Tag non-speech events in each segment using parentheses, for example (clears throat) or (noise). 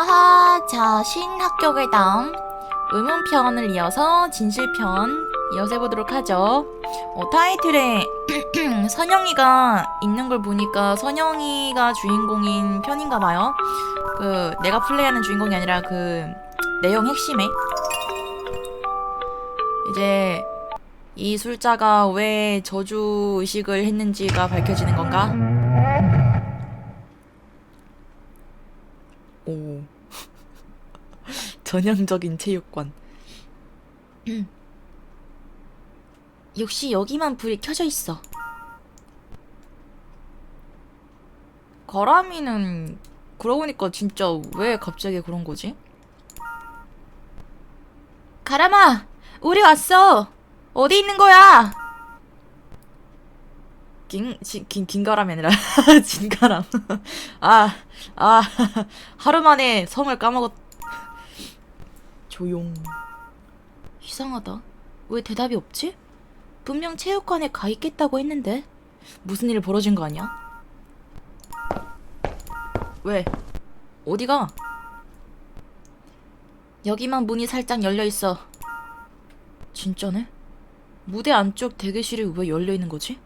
아하, 자, 신학교괴담 의문편을 이어서 진실편 이어서 해보도록 하죠. 어, 타이틀에 (clears throat) 선영이가 있는 걸 보니까 선영이가 주인공인 편인가 봐요. 그 내가 플레이하는 주인공이 아니라 그 내용 핵심에 이제 이 술자가 왜 저주 의식을 했는지가 밝혀지는 건가? 오. 전형적인 체육관. (clears throat) 역시 여기만 불이 켜져 있어. 가람이는 그러고 보니까 진짜 왜 갑자기 그런 거지? 가람아, 우리 왔어. 어디 있는 거야? 긴, (laughs) 진, 긴, 긴가람이 아니라 진가람. 아, 아, (laughs) 하루 만에 성을 까먹었. 조용. 이상하다. 왜 대답이 없지? 분명 체육관에 가 있겠다고 했는데 무슨 일 벌어진 거 아니야? 왜? 어디가? 여기만 문이 살짝 열려 있어. 진짜네? 무대 안쪽 대기실이 왜 열려 있는 거지?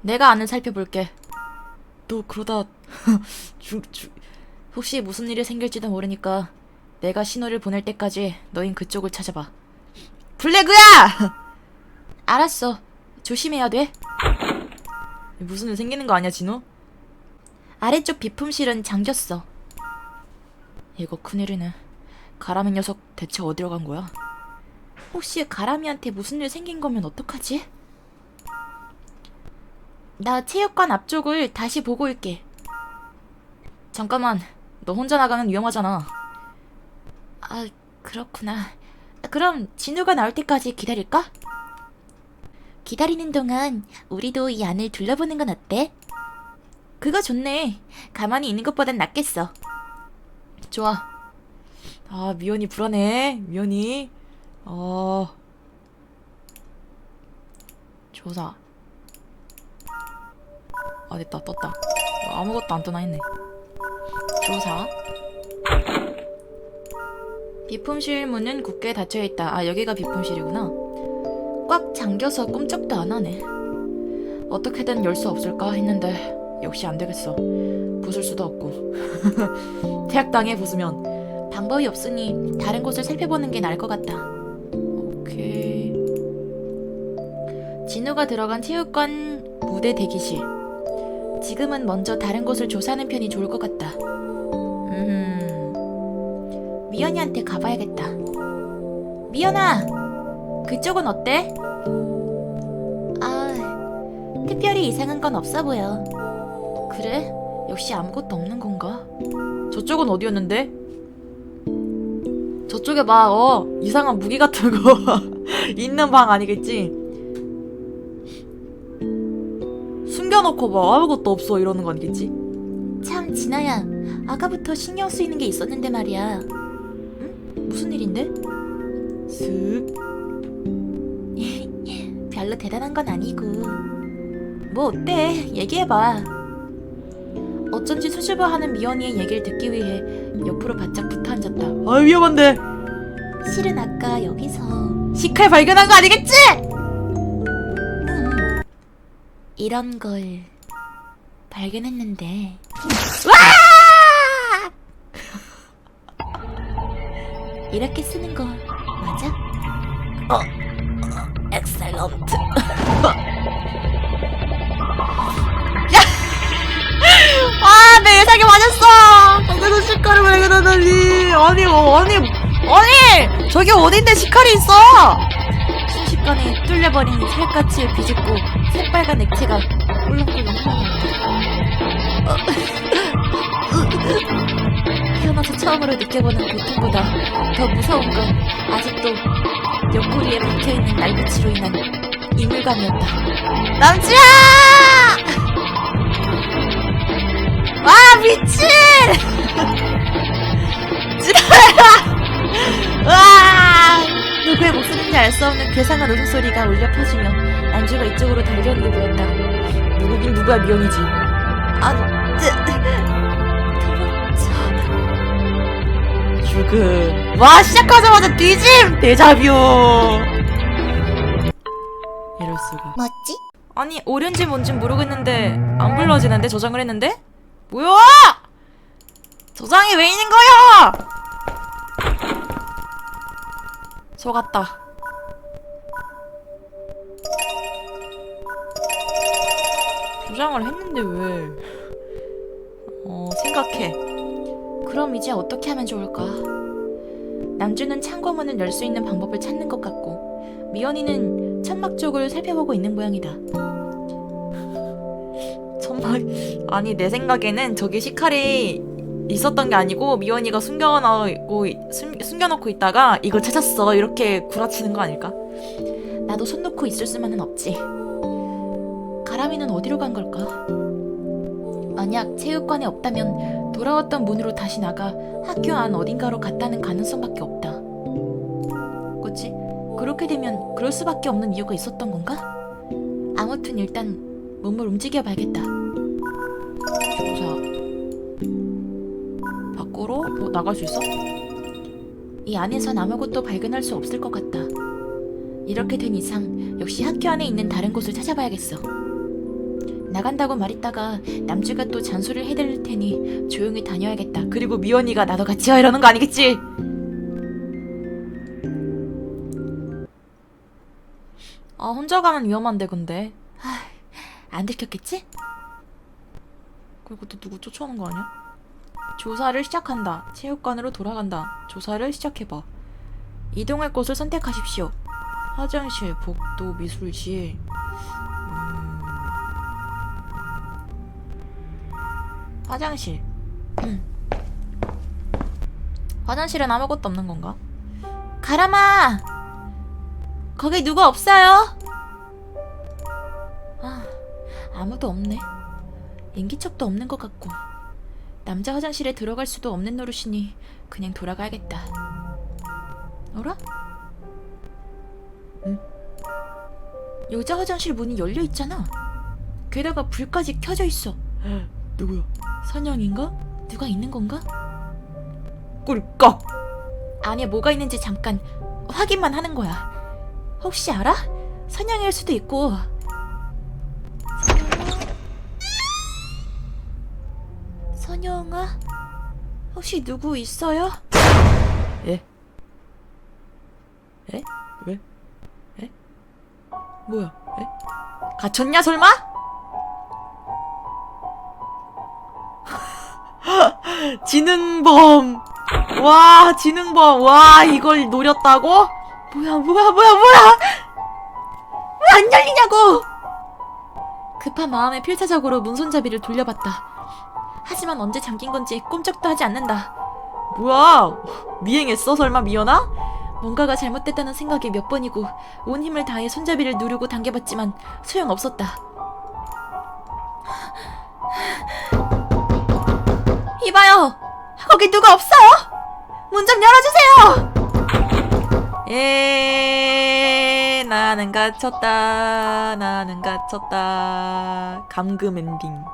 내가 안을 살펴볼게. 너 그러다 (laughs) 주, 주, 혹시 무슨 일이 생길지도 모르니까 내가 신호를 보낼 때까지 너흰 그쪽을 찾아봐. 블레그야! (laughs) 알았어. 조심해야 돼. 무슨 일 생기는 거 아니야, 진호? 아래쪽 비품실은 잠겼어. 이거 큰일이네. 가람이 녀석 대체 어디로 간 거야? 혹시 가람이한테 무슨 일 생긴 거면 어떡하지? 나 체육관 앞쪽을 다시 보고 올게. 잠깐만, 너 혼자 나가면 위험하잖아. 아, 그렇구나. 그럼 진우가 나올 때까지 기다릴까? 기다리는 동안 우리도 이 안을 둘러보는 건 어때? 그거 좋네. 가만히 있는 것보단 낫겠어. 좋아. 아, 미연이 불안해. 미연이. 어. 조사. 아, 됐다. 떴다. 아무것도 안 떠나 했네. 조사. 비품실 문은 굳게 닫혀 있다. 아, 여기가 비품실이구나. 꽉 잠겨서 꼼짝도 안 하네. 어떻게든 열 수 없을까 했는데 역시 안 되겠어. 부술 수도 없고. (laughs) 태학당에 부수면 방법이 없으니 다른 곳을 살펴보는 게 나을 것 같다. 오케이. 진우가 들어간 체육관 무대 대기실. 지금은 먼저 다른 곳을 조사하는 편이 좋을 것 같다. 음. 미연이한테 가봐야겠다. 미연아, 그쪽은 어때? 아, 특별히 이상한 건 없어 보여. 그래? 역시 아무것도 없는 건가? 저쪽은 어디였는데? 저쪽에 봐, 어, 이상한 무기 같은 거 (laughs) 있는 방 아니겠지? 숨겨놓고 봐, 아무것도 없어 이러는 거 아니겠지? 참, 진아야, 아까부터 신경 쓰이는 게 있었는데 말이야. 응? 무슨 일인데? 슥. (laughs) 별로 대단한 건 아니고. 뭐 어때? 얘기해봐. 어쩐지 수줍어 하는 미연이의 얘기를 듣기 위해 옆으로 바짝 붙어 앉았다. 아 위험한데. 실은 아까 여기서 식칼 발견한 거 아니겠지? 응. 이런 걸 발견했는데. 와! 이렇게 쓰는 거 맞아? 어, 엑셀런트. 아, 내 예상이 맞았어. 거기서 식칼을 발견하다니. 아니, 어, 아니, 아니, 저기 어딘데 식칼이 있어? 순식간에 뚫려버린 살갗을 비집고 새빨간 액체가 꿀렁꿀렁 흘러나온다. 어. 태어나서 처음으로 느껴보는 고통보다 더 무서운 건 아직도 옆구리에 박혀있는 날붙이로 인한 이물감이었다. 남주야! 와 미친! (laughs) 지랄아! 와! 누구의 목소리인지 알 수 없는 괴상한 웃음소리가 울려 퍼지며 안주가 이쪽으로 달려오는 게 보였다. 누구긴 누구야 미연이지. 그, 와, 시작하자마자 뒤짐! 데자뷰! 이럴수가. 뭐지? 아니, 오렌지 뭔진 모르겠는데, 안 불러지는데? 저장을 했는데? 뭐야! 저장이 왜 있는 거야! 속았다. 저장을 했는데 왜? 어, 생각해. 그럼 이제 어떻게 하면 좋을까? 남주는 창고문을 열 수 있는 방법을 찾는 것 같고, 미연이는 천막 쪽을 살펴보고 있는 모양이다. 천막, 아니, 내 생각에는 저기 시칼이 있었던 게 아니고, 미연이가 숨겨놓고, 숨, 숨겨놓고 있다가 이걸 찾았어. 이렇게 구라치는 거 아닐까? 나도 손 놓고 있을 수만은 없지. 가람이는 어디로 간 걸까? 만약 체육관에 없다면 돌아왔던 문으로 다시 나가 학교 안 어딘가로 갔다는 가능성밖에 없다. 그치? 그렇게 되면 그럴 수밖에 없는 이유가 있었던 건가? 아무튼 일단 몸을 움직여 봐야겠다. 자, 밖으로 뭐 나갈 수 있어? 이 안에선 아무것도 발견할 수 없을 것 같다. 이렇게 된 이상 역시 학교 안에 있는 다른 곳을 찾아봐야겠어. 나간다고 말했다가 남주가 또 잔소리를 해댈 테니 조용히 다녀야겠다. 그리고 미연이가 나도 같이 와 이러는 거 아니겠지? 아 혼자 가면 위험한데 근데 하, 안 들켰겠지? 그리고 또 누구 쫓아오는 거 아니야? 조사를 시작한다. 체육관으로 돌아간다. 조사를 시작해봐. 이동할 곳을 선택하십시오. 화장실, 복도, 미술실. 화장실. 음. 화장실엔 아무것도 없는 건가? 가람아! 거기 누구 없어요? 아, 아무도 없네. 인기척도 없는 것 같고. 남자 화장실에 들어갈 수도 없는 노릇이니 그냥 돌아가야겠다. 어라? 응? 여자 화장실 문이 열려 있잖아. 게다가 불까지 켜져 있어. 누구야? 선영인가? 누가 있는 건가? 꿀꺽! 안에 뭐가 있는지 잠깐 확인만 하는 거야. 혹시 알아? 선영일 수도 있고. 선영아? 선영아? 혹시 누구 있어요? 예? 에? 왜? 에? 뭐야? 에? 갇혔냐 설마? 지능범. 와, 지능범. 와, 이걸 노렸다고? 뭐야, 뭐야, 뭐야, 뭐야! 왜 안 열리냐고! 급한 마음에 필사적으로 문손잡이를 돌려봤다. 하지만 언제 잠긴 건지 꼼짝도 하지 않는다. 뭐야? 미행했어, 설마 미연아? 뭔가가 잘못됐다는 생각에 몇 번이고 온 힘을 다해 손잡이를 누르고 당겨봤지만 소용없었다. 이봐요! 거기 누가 없어요! 문좀 열어주세요! 예, 나는 갇혔다. 나는 갇혔다. 감금 엔딩.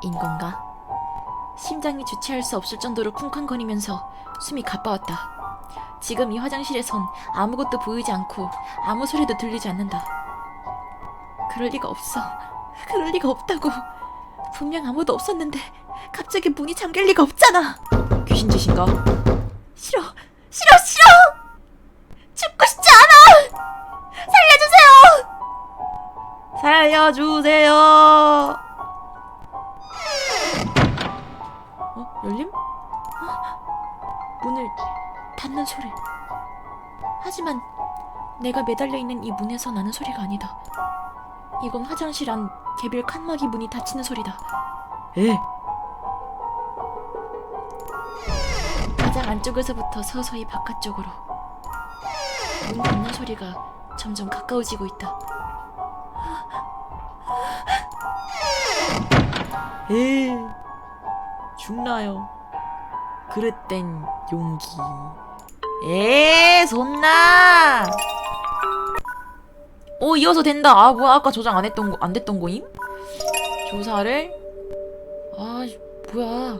인 건가? 심장이 주체할 수 없을 정도로 쿵쾅거리면서 숨이 가빠왔다. 지금 이 화장실에선 아무것도 보이지 않고 아무 소리도 들리지 않는다. 그럴 리가 없어. 그럴 리가 없다고. 분명 아무도 없었는데 갑자기 문이 잠길 리가 없잖아. 귀신 짓인가? 싫어, 싫어, 싫어. 죽고 싶지 않아. 살려주세요. 살려주세요. 어? 열림? 어? 문을 닫는 소리. 하지만 내가 매달려 있는 이 문에서 나는 소리가 아니다. 이건 화장실 안 개별 칸막이 문이 닫히는 소리다. 에? 안쪽에서부터 서서히 바깥쪽으로 문 닫는 소리가 점점 가까워지고 있다. 에 죽나요? 그릇된 용기. 에 손나. 오 이어서 된다. 아 뭐야 아까 저장 안 했던 거 안 됐던 거임? 조사를 아 뭐야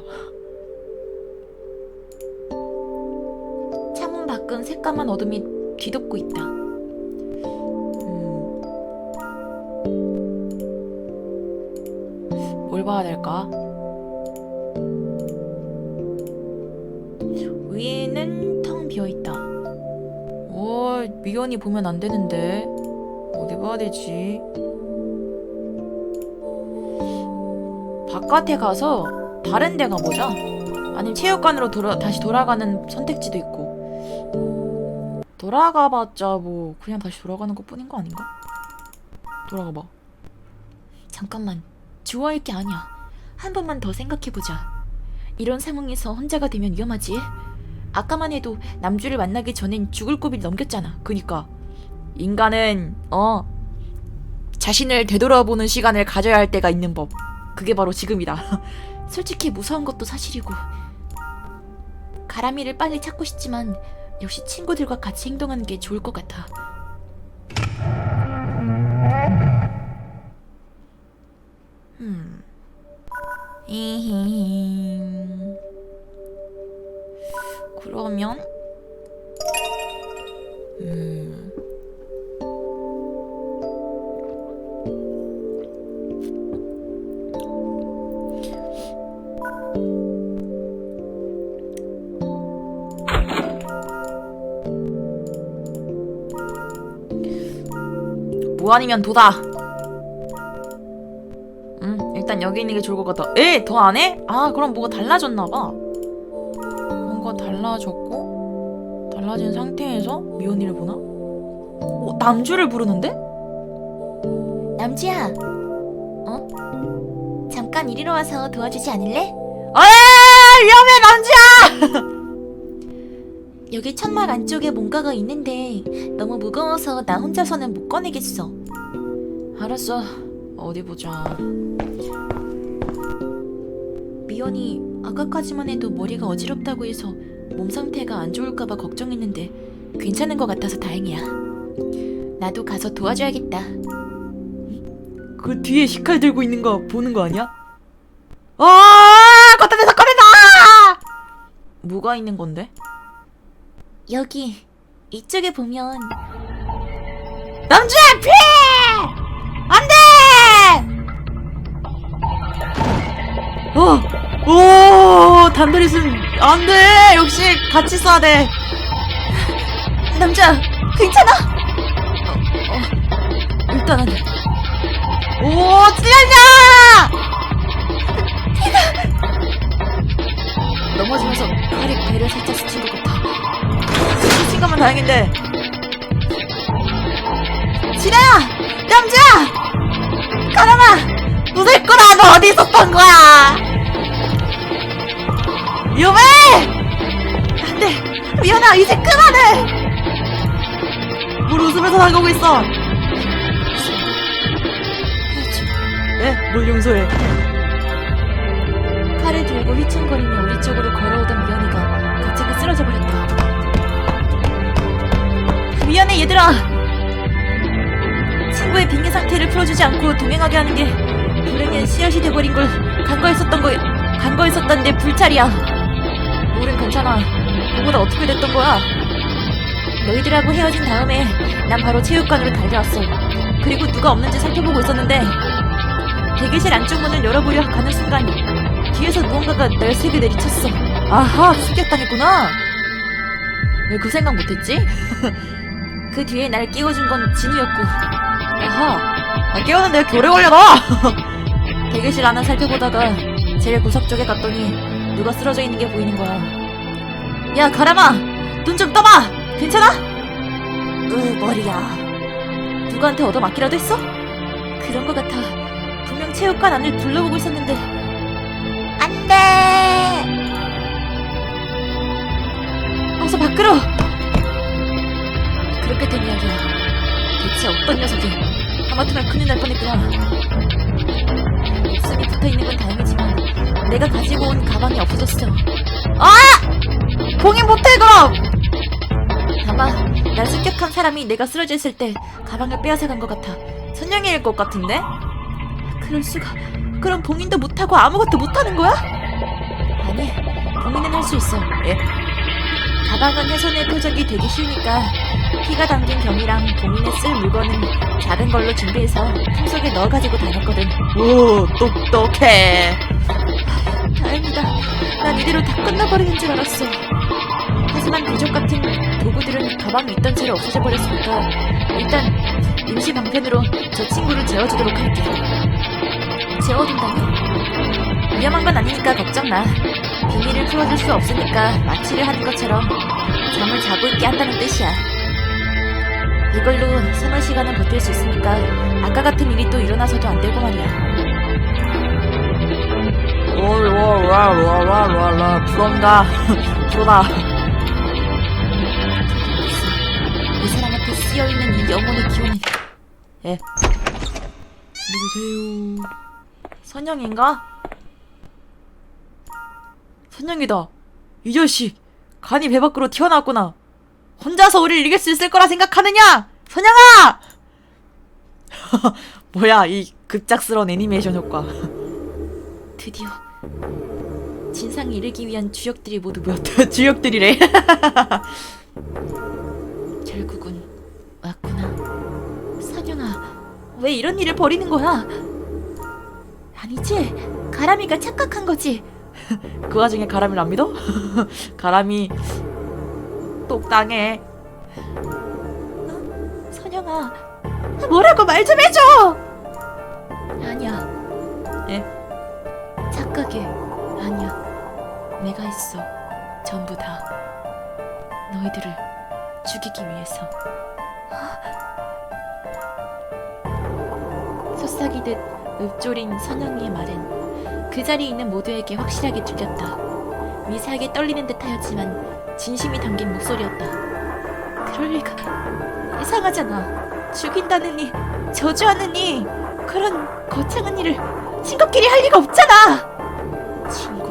어둠이 뒤덮고 있다. 음. 뭘 봐야 될까? 위에는 텅 비어 있다. 오, 미연이 보면 안 되는데. 어디 봐야 되지? 바깥에 가서 다른 데 가보자. 아니면 체육관으로 돌아, 다시 돌아가는 선택지도 있고. 돌아가봤자 뭐 그냥 다시 돌아가는 것 뿐인 거 아닌가? 돌아가봐. 잠깐만. 좋아할 게 아니야. 한 번만 더 생각해보자. 이런 상황에서 혼자가 되면 위험하지. 아까만 해도 남주를 만나기 전엔 죽을 고비를 넘겼잖아. 그니까 인간은 어 자신을 되돌아보는 시간을 가져야 할 때가 있는 법. 그게 바로 지금이다. (laughs) 솔직히 무서운 것도 사실이고 가람이를 빨리 찾고 싶지만 역시 친구들과 같이 행동하는 게 좋을 것 같아. 음. 그러면 뭐 아니면 도다. 음, 일단 여기 있는 게 좋을 것 같아. 에, 더 안 해? 아, 그럼 뭐가 달라졌나 봐. 뭔가 달라졌고 달라진 상태에서 미연이를 보나? 어, 남주를 부르는데? 남주야, 어? 잠깐 이리로 와서 도와주지 않을래? 아, 위험해 남주야! 여기 천막 안쪽에 뭔가가 있는데 너무 무거워서 나 혼자서는 못 꺼내겠어. 알았어. 어디 보자. 미연이 아까까지만 해도 머리가 어지럽다고 해서 몸 상태가 안 좋을까봐 걱정했는데 괜찮은 것 같아서 다행이야. 나도 가서 도와줘야겠다. 그 뒤에 식칼 들고 있는 거 보는 거 아니야? 아! 대서 꺼내놔! 뭐가 있는 건데? 여기 이쪽에 보면 남주야 피 어! 오 단돌이 숨 안 돼. 역시 같이 쏴야 돼. 남자 괜찮아? 어, 어, 일단은. 오 찔렸냐? 넘어지면서 팔에 배를 살짝 스친 것 같아. 스친 거면 다행인데. 진아야 남자야! 가람아 무대 거라 너 어디 있었던 거야 위험해! 안 돼! 미연아, 이제 그만해! 뭘 웃으면서 나가고 있어? 예? 뭘 용서해? 칼을 들고 휘청거리며 우리 쪽으로 걸어오던 미연이가 갑자기 쓰러져 버렸다. 미안해, 얘들아! 친구의 빙의 상태를 풀어주지 않고 동행하게 하는 게 불행의 씨앗이 돼버린 걸 간과했었던 거, 간과했었던 내 불찰이야. 괜찮아. 그보다 어떻게 됐던 거야? 너희들하고 헤어진 다음에 난 바로 체육관으로 달려왔어. 그리고 누가 없는지 살펴보고 있었는데 대기실 안쪽 문을 열어보려 가는 순간 뒤에서 무언가가 날 세게 내리쳤어. 아하, 습격당했구나. 왜 그 생각 못했지? (laughs) 그 뒤에 날 깨워준 건 진우였고. 아하, 아, 깨우는데 왜 이렇게 오래 걸려, 너! 대기실 안을 살펴보다가 제일 구석 쪽에 갔더니 누가 쓰러져 있는 게 보이는 거야. 야, 가람아! 눈 좀 떠봐! 괜찮아? 으, 머리야. 누구한테 얻어맞기라도 했어? 그런 것 같아. 분명 체육관 안을 둘러보고 있었는데. 안 돼! 어서 밖으로! 그렇게 된 이야기야. 대체 어떤 녀석이 하마터면 큰일 날 뻔했구나. 목숨이 붙어 있는 건 다행이지만 내가 가지고 온 가방이 없어졌어. 아! 사람이 내가 쓰러져 있을 때 가방을 빼앗아 간 것 같아. 선영이일 것 같은데? 그럴 수가. 그럼 봉인도 못하고 아무것도 못하는 거야? 아니, 봉인은 할 수 있어. 예? 가방은 훼손의 표적이 되기 쉬우니까 피가 담긴 병이랑 본인의 쓸 물건은 작은 걸로 준비해서 품속에 넣어가지고 다녔거든. 오, 똑똑해. 다행이다. 난 이대로 다 끝나버리는 줄 알았어. 하지만 부족 같은 도구들은 가방에 있던 채로 없어져 버렸으니까 일단 임시 방편으로 저 친구를 재워주도록 할게. 재워둔다니? 위험한 건 아니니까 걱정 마. 비밀을 풀어줄 수 없으니까 마취를 하는 것처럼 잠을 자고 있게 한다는 뜻이야. 이걸로 서너 시간은 버틸 수 있으니까 아까 같은 일이 또 일어나서도 안 되고 말이야. 와와와와와와 부런다. 부러다. 쓰여있는 이 영혼의 기운은 예. 누구세요? 선영인가? 선영이다. 이 자식. 간이 배 밖으로 튀어나왔구나. 혼자서 우리를 이길 수 있을 거라 생각하느냐? 선영아! (laughs) 뭐야, 이 급작스러운 애니메이션 효과. (laughs) 드디어 진상에 이르기 위한 주역들이 모두 모였 (laughs) 주역들이래. 결국 은 왔구나. 선영아 왜 이런 일을 벌이는 거야? 아니지? 가람이가 착각한 거지. (laughs) 그 와중에 가람이를 안 믿어? (laughs) 가람이 똑당해. 선영아 뭐라고 말 좀 해줘! 아니야. 예? 착각이 아니야. 내가 했어. 전부 다. 너희들을 죽이기 위해서 속삭이듯 읊조린 선영이의 말은 그 자리에 있는 모두에게 확실하게 들렸다 미세하게 떨리는 듯하였지만 진심이 담긴 목소리였다 그럴 리가 이상하잖아 죽인다느니 저주하느니 그런 거창한 일을 친구끼리 할 리가 없잖아 친구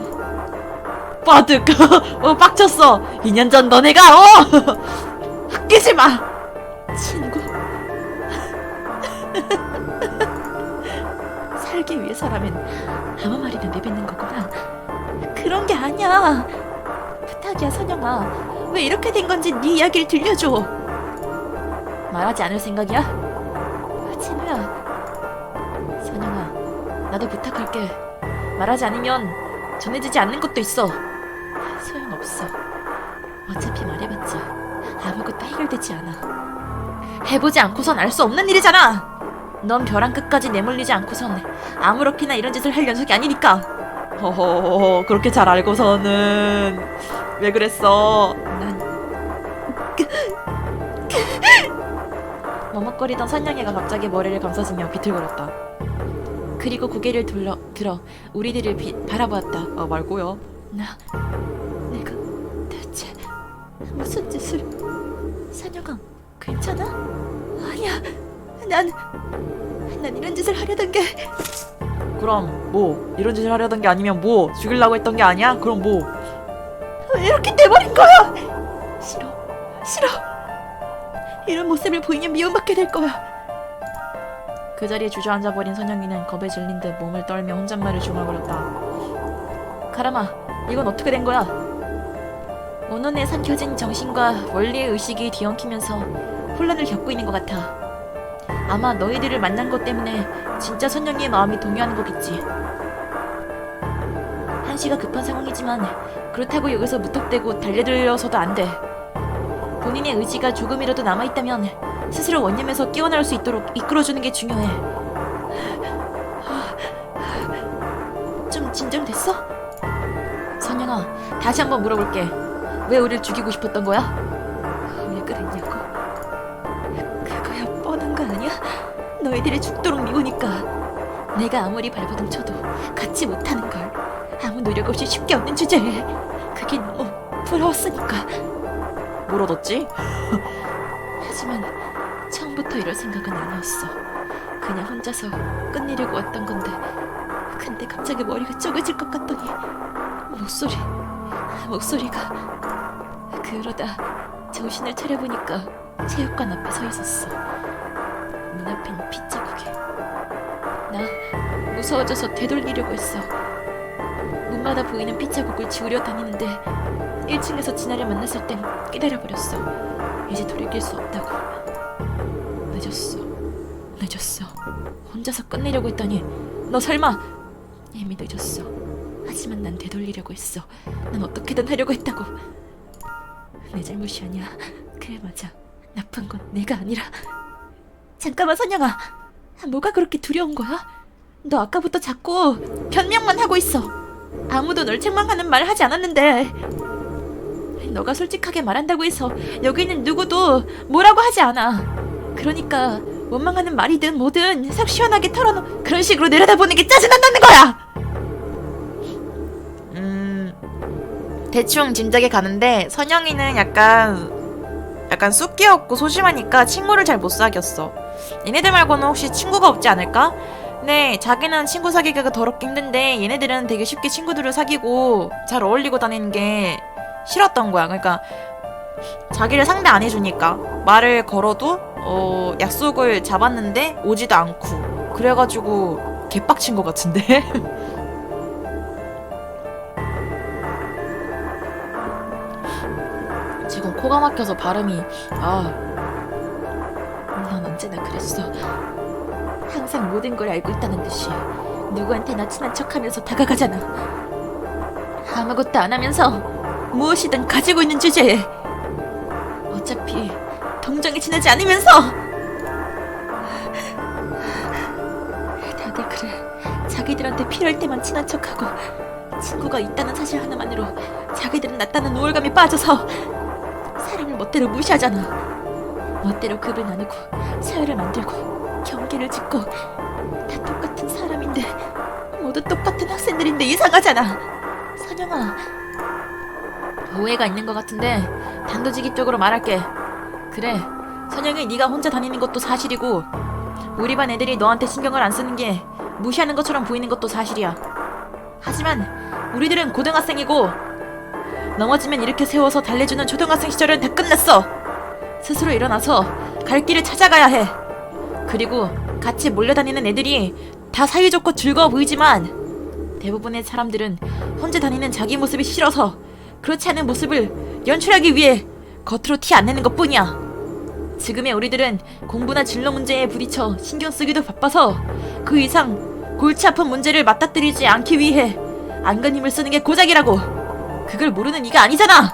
빠득. (laughs) 어, 빡쳤어. 2년 전 너네가, 어! (laughs) 아끼지 마! 선영아 왜 이렇게 된 건지 네 이야기를 들려줘. 말하지 않을 생각이야? 진우야. 선영아 나도 부탁할게. 말하지 않으면 전해지지 않는 것도 있어. 소용없어. 어차피 말해봤자 아무것도 해결되지 않아. 해보지 않고선 알 수 없는 일이잖아! 넌 벼랑 끝까지 내몰리지 않고선 아무렇게나 이런 짓을 할 녀석이 아니니까. 허허허, 그렇게 잘 알고서는. 왜 그랬어? 난 머뭇거리던 선영이가 갑자기 머리를 감싸주며 비틀거렸다 그리고 고개를 돌려 들어 우리들을 비, 바라보았다 아, 말고요. 나 내가 대체 무슨 짓을 선영아 괜찮아? 아니야 난 난 이런 짓을 하려던 게 그럼, 뭐, 이런 짓을 하려던 게 아니면 뭐, 죽이려고 했던 게 아니야? 그럼 뭐. 왜 이렇게 돼버린 거야? 싫어, 싫어. 이런 모습을 보이면 미움받게 될 거야. 그 자리에 주저앉아 버린 선영이는 겁에 질린 듯 몸을 떨며 혼잣말을 중얼거렸다. 가람아, 이건 어떻게 된 거야? 원혼에 삼켜진 정신과 원리의 의식이 뒤엉키면서 혼란을 겪고 있는 것 같아. 아마 너희들을 만난 것 때문에 진짜 선영이의 마음이 동요하는 거겠지. 한시가 급한 상황이지만 그렇다고 여기서 무턱대고 달려들려서도 안 돼. 본인의 의지가 조금이라도 남아있다면 스스로 원념에서 깨어날 수 있도록 이끌어주는 게 중요해. 좀 진정됐어? 선영아, 다시 한번 물어볼게. 왜 우리를 죽이고 싶었던 거야? 왜 그랬냐고? 그거야 뻔한 거 아니야? 너희들이 죽도록 미우니까. 내가 아무리 발버둥 쳐도 갖지 못하는 걸 아무 노력 없이 쉽게 얻는 주제에 그게 너무 부러웠으니까. 뭘 얻었지? 하지만 처음부터 이럴 생각은 아니었어. 그냥 혼자서 끝내려고 왔던 건데. 근데 갑자기 머리가 쪼개질 것 같더니 목소리, 목소리가 그러다 정신을 차려보니까 체육관 앞에 서 있었어. 문 앞엔 핏자국이. 나 무서워져서 되돌리려고 했어. 문마다 보이는 핏자국을 지우려 다니는데 1층에서 진아를 만났을 땐 기다려버렸어. 이제 돌이킬 수 없다고. 늦었어. 늦었어. 혼자서 끝내려고 했더니 너 설마 이미 늦었어. 하지만 난 되돌리려고 했어. 난 어떻게든 하려고 했다고. 내 잘못이 아니야. 그래 맞아. 나쁜 건 내가 아니라. 잠깐만 선영아. 뭐가 그렇게 두려운 거야? 너 아까부터 자꾸 변명만 하고 있어. 아무도 널 책망하는 말 하지 않았는데. 너가 솔직하게 말한다고 해서 여기 있는 누구도 뭐라고 하지 않아. 그러니까 원망하는 말이든 뭐든 속 시원하게 털어놓 그런 식으로 내려다보는 게 짜증난다는 거야. 음 대충 짐작이 가는데 선영이는 약간 약간 쑥기 없고 소심하니까 친구를 잘 못 사귀었어. 얘네들 말고는 혹시 친구가 없지 않을까? 네, 자기는 친구 사귀기가 더럽게 힘든데 얘네들은 되게 쉽게 친구들을 사귀고 잘 어울리고 다니는 게 싫었던 거야. 그러니까 자기를 상대 안 해주니까 말을 걸어도 어, 약속을 잡았는데 오지도 않고 그래가지고 개빡친 것 같은데. (laughs) 지금 코가 막혀서 발음이 아. 넌 언제나 그랬어. 항상 모든 걸 알고 있다는 듯이 누구한테나 친한 척하면서 다가가잖아. 아무것도 안 하면서 무엇이든 가지고 있는 주제에 어차피 동정이 지나지 않으면서 다들 그래. 자기들한테 필요할 때만 친한 척하고 친구가 있다는 사실 하나만으로 자기들은 낫다는 우월감에 빠져서 사람을 멋대로 무시하잖아. 멋대로 급을 나누고 사회를 만들고 경계를 짓고 다 똑같은 사람인데 모두 똑같은 학생들인데 이상하잖아. 선영아, 오해가 있는 것 같은데 단도직입적으로 말할게. 그래, 선영이 네가 혼자 다니는 것도 사실이고 우리 반 애들이 너한테 신경을 안 쓰는 게 무시하는 것처럼 보이는 것도 사실이야. 하지만 우리들은 고등학생이고 넘어지면 이렇게 세워서 달래주는 초등학생 시절은 다 끝났어. 스스로 일어나서 갈 길을 찾아가야 해. 그리고 같이 몰려다니는 애들이 다 사이좋고 즐거워 보이지만 대부분의 사람들은 혼자 다니는 자기 모습이 싫어서 그렇지 않은 모습을 연출하기 위해 겉으로 티 안 내는 것 뿐이야. 지금의 우리들은 공부나 진로 문제에 부딪혀 신경 쓰기도 바빠서 그 이상 골치 아픈 문제를 맞닥뜨리지 않기 위해 안간 힘을 쓰는 게 고작이라고. 그걸 모르는 이가 아니잖아.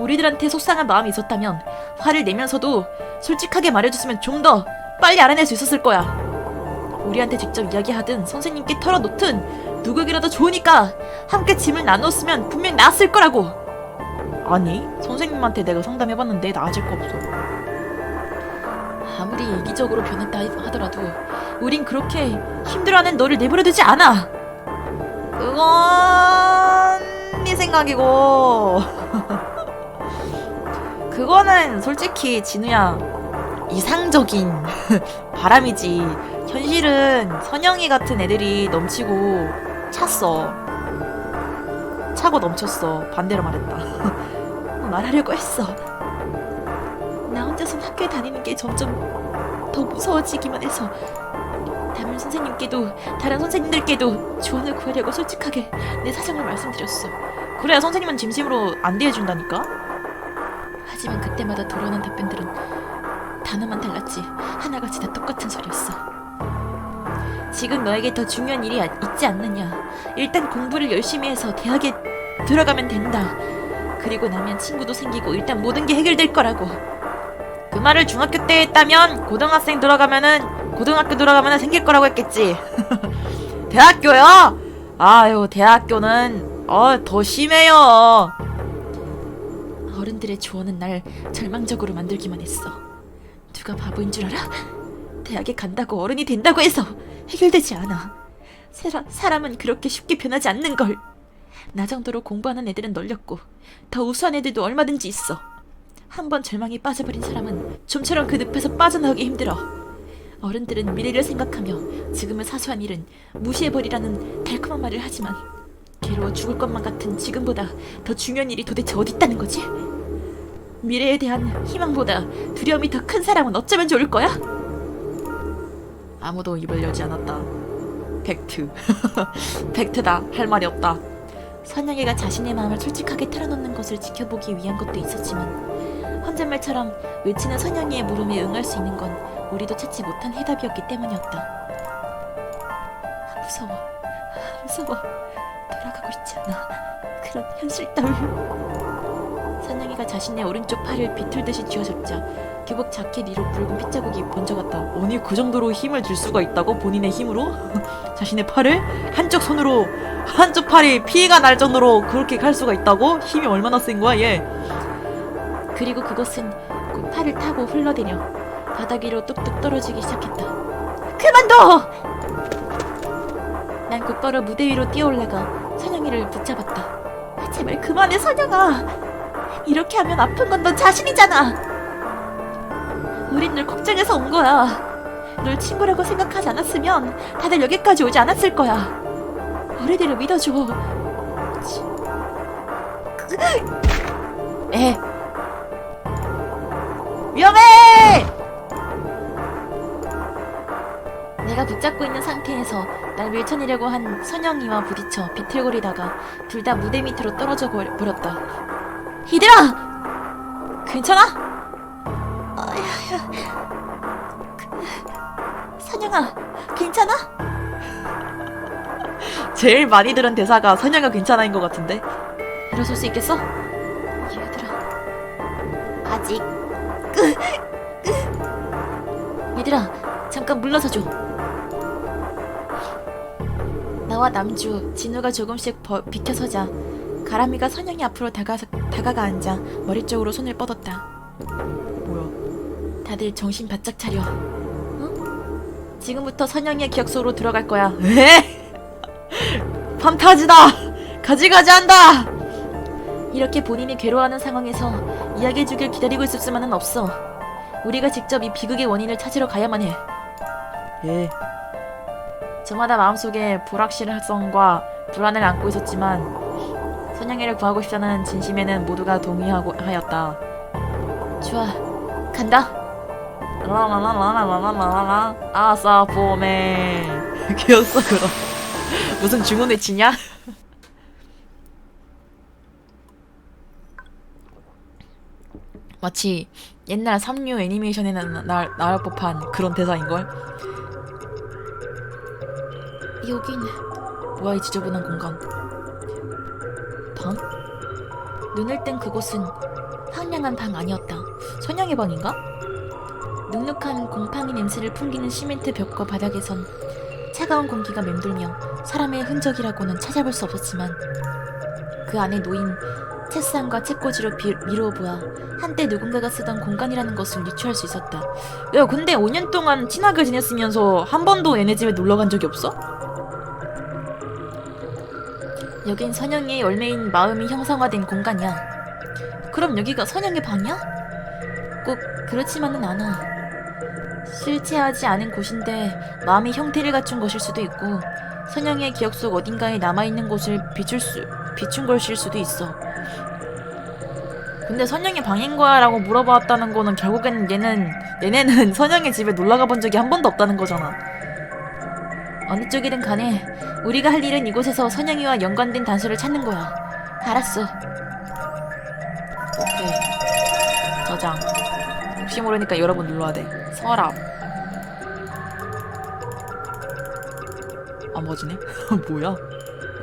우리들한테 속상한 마음이 있었다면 화를 내면서도 솔직하게 말해줬으면 좀 더 빨리 알아낼 수 있었을 거야. 우리한테 직접 이야기하든 선생님께 털어놓든 누구에게라도 좋으니까 함께 짐을 나눴으면 분명 나았을 거라고. 아니 선생님한테 내가 상담해봤는데 나아질 거 없어. 아무리 이기적으로 변했다 하더라도 우린 그렇게 힘들어하는 너를 내버려두지 않아. 그건 네 생각이고 (laughs) 그거는 솔직히 진우야 이상적인 (laughs) 바람이지. 현실은 선영이 같은 애들이 넘치고 찼어. 차고 넘쳤어. 반대로 말했다. (laughs) 말하려고 했어. 나 혼자서 학교에 다니는 게 점점 더 무서워지기만 해서 담임 선생님께도 다른 선생님들께도 조언을 구하려고 솔직하게 내 사정을 말씀드렸어. 그래야 선생님은 진심으로 안 대해준다니까? 하지만 그때마다 돌아오는 답변들은 단어만 달랐지 하나같이 다 똑같은 소리였어. 지금 너에게 더 중요한 일이 아- 있지 않느냐. 일단 공부를 열심히 해서 대학에 들어가면 된다. 그리고 나면 친구도 생기고 일단 모든 게 해결될 거라고. 그 말을 중학교 때 했다면 고등학생 들어가면은 고등학교 들어가면은 생길 거라고 했겠지. (laughs) 대학교요? 아유 대학교는 어 더 심해요. 어른들의 조언은 날 절망적으로 만들기만 했어. 누가 바보인 줄 알아? 대학에 간다고 어른이 된다고 해서 해결되지 않아. 사라, 사람은 그렇게 쉽게 변하지 않는 걸. 나 정도로 공부하는 애들은 널렸고 더 우수한 애들도 얼마든지 있어. 한번 절망에 빠져버린 사람은 좀처럼 그 늪에서 빠져나오기 힘들어. 어른들은 미래를 생각하며 지금의 사소한 일은 무시해버리라는 달콤한 말을 하지만 괴로워 죽을 것만 같은 지금보다 더 중요한 일이 도대체 어디 있다는 거지? 미래에 대한 희망보다 두려움이 더 큰 사람은 어쩌면 좋을 거야? 아무도 입을 열지 않았다. 팩트. (laughs) 팩트다. 할 말이 없다. 선영이가 자신의 마음을 솔직하게 털어놓는 것을 지켜보기 위한 것도 있었지만 혼잣말처럼 외치는 선영이의 물음에 응할 수 있는 건 우리도 찾지 못한 해답이었기 때문이었다. 아, 무서워, 아, 무서워. 돌아가고 있지 않아. 그런 현실 따위. 선영이가 자신의 오른쪽 팔을 비틀듯이 쥐어잡자 교복 자켓 위로 붉은 핏자국이 번져갔다. 아니 그 정도로 힘을 줄 수가 있다고 본인의 힘으로 (laughs) 자신의 팔을 한쪽 손으로 한쪽 팔이 피가 날 정도로 그렇게 갈 수가 있다고 힘이 얼마나 센 거야 얘 그리고 그것은 곧 팔을 타고 흘러내려 바닥 위로 뚝뚝 떨어지기 시작했다. 그만둬! 난 곧바로 무대 위로 뛰어올라가 선영이를 붙잡았다. 아, 제발 그만해 선영아. 이렇게 하면 아픈 건너 자신이잖아. 우린 널 걱정해서 온 거야. 널 친구라고 생각하지 않았으면 다들 여기까지 오지 않았을 거야. 우리들을 믿어줘. 치- 에, 위험해 내가 붙잡고 있는 상태에서 날 밀쳐내려고 한 선영이와 부딪혀 비틀거리다가 둘 다 무대 밑으로 떨어져 버- 버렸다. 히드라! 괜찮아? 선영아, 괜찮아? 제일 많이 들은 대사가 선영아 괜찮아인 것 같은데 일어설 수 있겠어? 얘들아, 아직. 얘들아, 잠깐 물러서줘. 나와 남주, 진우가 조금씩 버, 비켜서자 가람이가 선영이 앞으로 다가, 다가가 앉아 머리 쪽으로 손을 뻗었다. 뭐야 다들 정신 바짝 차려. 어? 지금부터 선영이의 기억 속으로 들어갈 거야. 에? (laughs) 판타지다 가지가지 한다 이렇게 본인이 괴로워하는 상황에서 이야기해주길 기다리고 있을 수만은 없어. 우리가 직접 이 비극의 원인을 찾으러 가야만 해. 예 저마다 마음속에 불확실성과 불안을 안고 있었지만 선영이를 구하고 싶다는 진심에는 모두가 동의하고 하였다. 좋아, 간다. 라라라라라라라라 아싸 봄에 (laughs) 귀엽어 그럼 (laughs) 무슨 중원 외치냐? (laughs) 마치 옛날 삼류 애니메이션에 나, 나, 나올 법한 그런 대사인걸? 여긴 뭐야 이 지저분한 공간 방? 눈을 뜬 그곳은 황량한 방 아니었다 선영의 방인가? 눅눅한 곰팡이 냄새를 풍기는 시멘트 벽과 바닥에선 차가운 공기가 맴돌며 사람의 흔적이라고는 찾아볼 수 없었지만 그 안에 놓인 책상과 책꽂이로 비, 미루어 보아 한때 누군가가 쓰던 공간이라는 것을 유추할 수 있었다. 야 근데 5년 동안 친하게 지냈으면서 한 번도 얘네 집에 놀러 간 적이 없어? 여긴 선영의 열매인 마음이 형상화된 공간이야. 그럼 여기가 선영의 방이야? 꼭 그렇지만은 않아. 실체하지 않은 곳인데 마음의 형태를 갖춘 것일 수도 있고 선영의 기억 속 어딘가에 남아있는 곳을 비출 수, 비춘 것일 수도 있어. 근데 선영이 방인 거야 라고 물어봤다는 거는 결국엔 얘는 얘네는 (laughs) 선영의 집에 놀러 가 본 적이 한 번도 없다는 거잖아 어느 쪽이든 간에 우리가 할 일은 이곳에서 선영이와 연관된 단서를 찾는 거야. 알았어. 오케이 저장 혹시 모르니까 여러분 눌러야 돼 서랍 안 뭐지네? (laughs) 뭐야?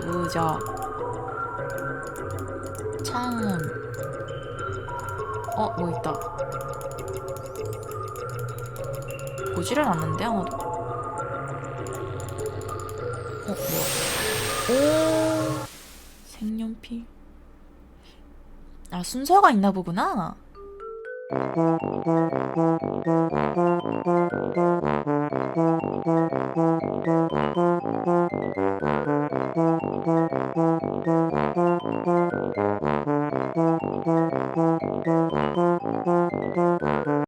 의자 창문 어, 뭐 있다. 보지를 않는데, 아마도. 색연필. 아, 순서가 있나 보구나.